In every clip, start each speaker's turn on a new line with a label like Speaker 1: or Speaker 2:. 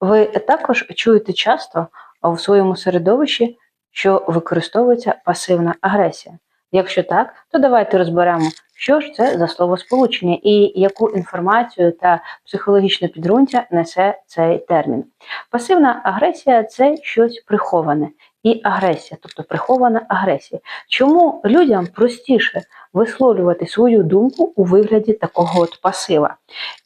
Speaker 1: Ви також чуєте часто в своєму середовищі, що використовується пасивна агресія. Якщо так, то давайте розберемо, що ж це за словосполучення і яку інформацію та психологічне підґрунтя несе цей термін. Пасивна агресія це щось приховане і агресія, тобто прихована агресія. Чому людям простіше висловлювати свою думку у вигляді такого от пасива?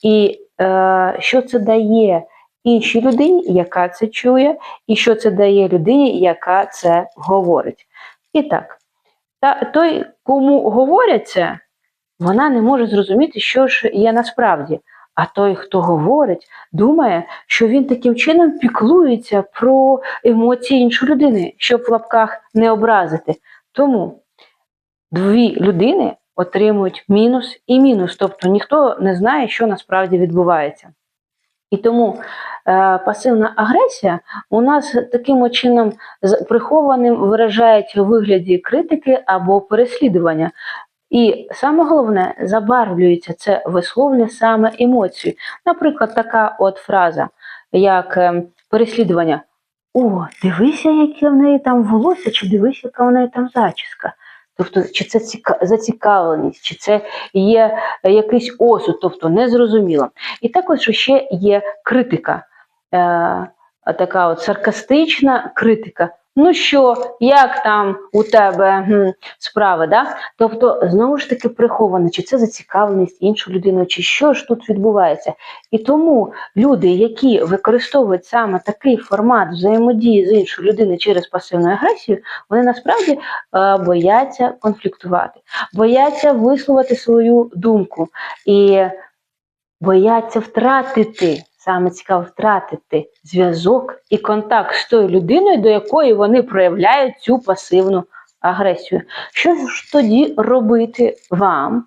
Speaker 1: І е, що це дає іншій людині, яка це чує, і що це дає людині, яка це говорить? І так, та той, кому говорять це, вона не може зрозуміти, що ж є насправді. А той, хто говорить, думає, що він таким чином піклується про емоції іншої людини, щоб в лапках не образити. Тому дві людини отримують мінус і мінус, тобто ніхто не знає, що насправді відбувається. І тому е, пасивна агресія у нас таким чином прихованим виражають у вигляді критики або переслідування. І саме головне, забарвлюється це висловлення саме емоцію. Наприклад, така от фраза, як е, переслідування. О, дивися, яке в неї там волосся, чи дивись, яка в неї там зачіска. Тобто, чи це ціка- зацікавленість, чи це є якийсь осуд, тобто незрозуміло. І також ще є критика, е, така от саркастична критика. Ну що, як там у тебе гм, справи? Да? Тобто, знову ж таки, приховано, чи це зацікавленість іншої людини, чи що ж тут відбувається. І тому люди, які використовують саме такий формат взаємодії з іншою людиною через пасивну агресію, вони насправді е, бояться конфліктувати, бояться висловити свою думку і бояться втратити. Саме цікаво втратити зв'язок і контакт з тою людиною, до якої вони проявляють цю пасивну агресію. Що ж тоді робити вам,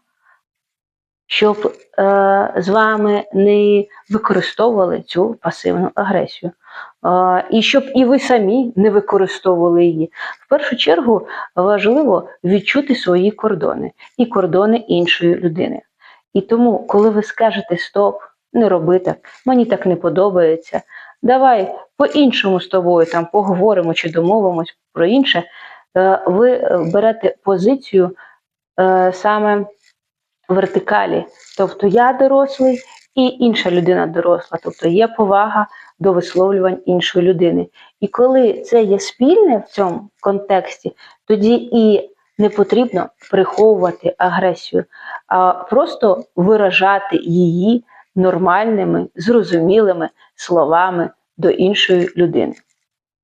Speaker 1: щоб е, з вами не використовували цю пасивну агресію? Е, і щоб і ви самі не використовували її. В першу чергу важливо відчути свої кордони і кордони іншої людини. І тому, коли ви скажете стоп, не роби так, мені так не подобається. Давай по-іншому з тобою там поговоримо чи домовимось про інше. е, Ви берете позицію е, саме вертикалі. Тобто я дорослий і інша людина доросла. Тобто є повага до висловлювань іншої людини. І коли це є спільне в цьому контексті, тоді і не потрібно приховувати агресію, а просто виражати її нормальними, зрозумілими словами до іншої людини.